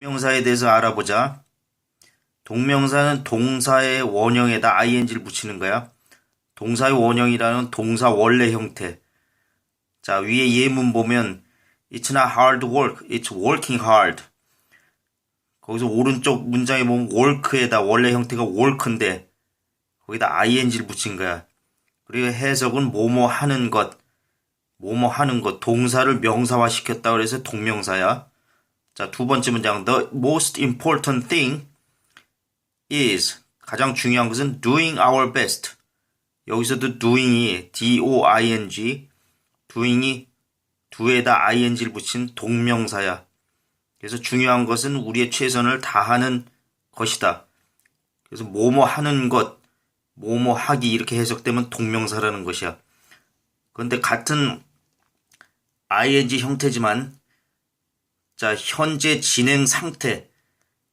동명사에 대해서 알아보자. 동명사는 동사의 원형에다 ing를 붙이는 거야. 동사의 원형이라는 동사 원래 형태. 자, 위에 예문 보면 It's not hard work, it's working hard. 거기서 오른쪽 문장에 보면 work에다 원래 형태가 work인데 거기다 ing를 붙인 거야. 그리고 해석은 뭐뭐 하는 것, 뭐뭐 하는 것, 동사를 명사화 시켰다 그래서 동명사야. 자, 두 번째 문장. The most important thing is 가장 중요한 것은 doing our best. 여기서도 doing이 D-O-I-N-G doing이 두에다 ing를 붙인 동명사야. 그래서 중요한 것은 우리의 최선을 다하는 것이다. 그래서 뭐뭐 하는 것, 뭐뭐 하기 이렇게 해석되면 동명사라는 것이야. 그런데 같은 ing 형태지만 자, 현재 진행 상태.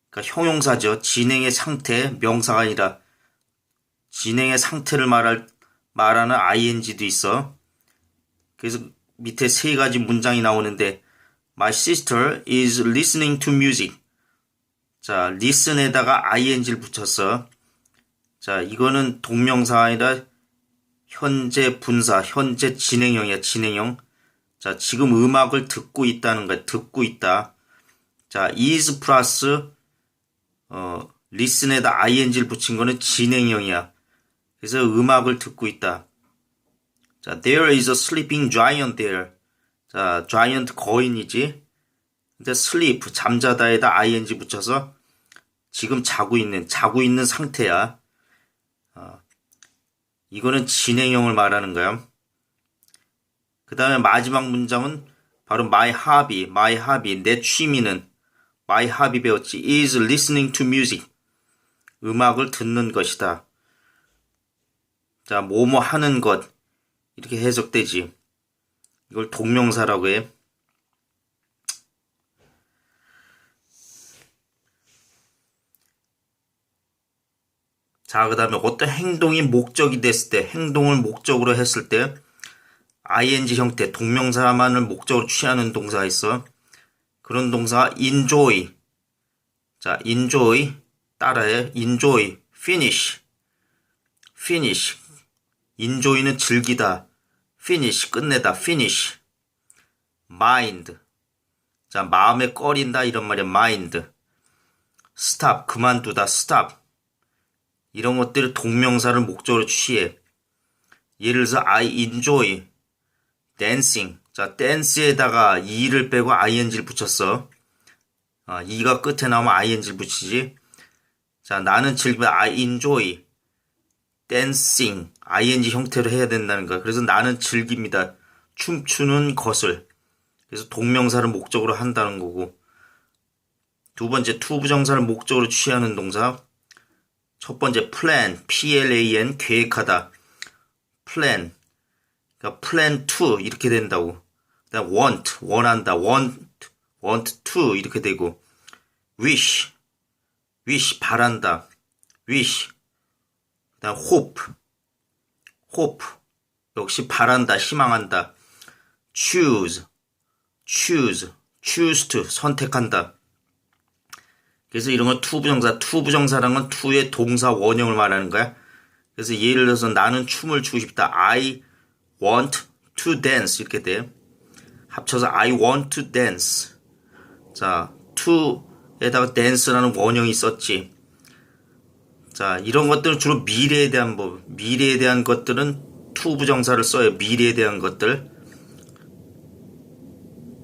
그러니까 형용사죠. 진행의 상태, 명사가 아니라 진행의 상태를 말할 말하는 ing도 있어. 그래서 밑에 세 가지 문장이 나오는데 My sister is listening to music. 자, listen에다가 ing를 붙였어. 자, 이거는 동명사가 아니라 현재 분사, 현재 진행형이야, 진행형. 자, 지금 음악을 듣고 있다는 거야. 듣고 있다. 자, is 플러스 어, listen에다 ing를 붙인 거는 진행형이야. 그래서 음악을 듣고 있다. 자, there is a sleeping giant there. 자, giant 거인이지. 근데 sleep 잠자다에다 ing 붙여서 지금 자고 있는 자고 있는 상태야. 어, 이거는 진행형을 말하는 거야. 그 다음에 마지막 문장은 바로 my hobby, my hobby, 내 취미는 my hobby 배웠지. is listening to music. 음악을 듣는 것이다. 자, 뭐뭐 하는 것. 이렇게 해석되지. 이걸 동명사라고 해. 자, 그 다음에 어떤 행동이 목적이 됐을 때, 행동을 목적으로 했을 때, ing 형태, 동명사만을 목적으로 취하는 동사가 있어. 그런 동사가 enjoy. 자, enjoy. 따라해. enjoy. finish. finish. enjoy는 즐기다. finish. 끝내다. finish. mind. 자, 마음에 꺼린다. 이런 말이야. mind. stop. 그만두다. stop. 이런 것들을 동명사를 목적으로 취해. 예를 들어서 I enjoy dancing. 자, dance에다가 e를 빼고 ing를 붙였어. 아, e가 끝에 나오면 ing를 붙이지. 자, 나는 즐기다 I enjoy dancing. ing 형태로 해야 된다는 거야. 그래서 나는 즐깁니다. 춤추는 것을. 그래서 동명사를 목적으로 한다는 거고. 두 번째, 투부정사를 목적으로 취하는 동사. 첫 번째 plan, P-L-A-N 계획하다. plan. 그러니까 plan to 이렇게 된다고. 그다음 want 원한다. want want to 이렇게 되고 wish wish 바란다. wish. 그다음 hope hope 역시 바란다, 희망한다. choose choose choose to 선택한다. 그래서 이런 건 투부정사, 투부정사라는 건 투의 동사 원형을 말하는 거야. 그래서 예를 들어서 나는 춤을 추고 싶다. I want to dance 이렇게 돼. 합쳐서 I want to dance. 자, to에다가 dance라는 원형이 있었지. 자, 이런 것들은 주로 미래에 대한 법, 미래에 대한 것들은 투부정사를 써요. 미래에 대한 것들.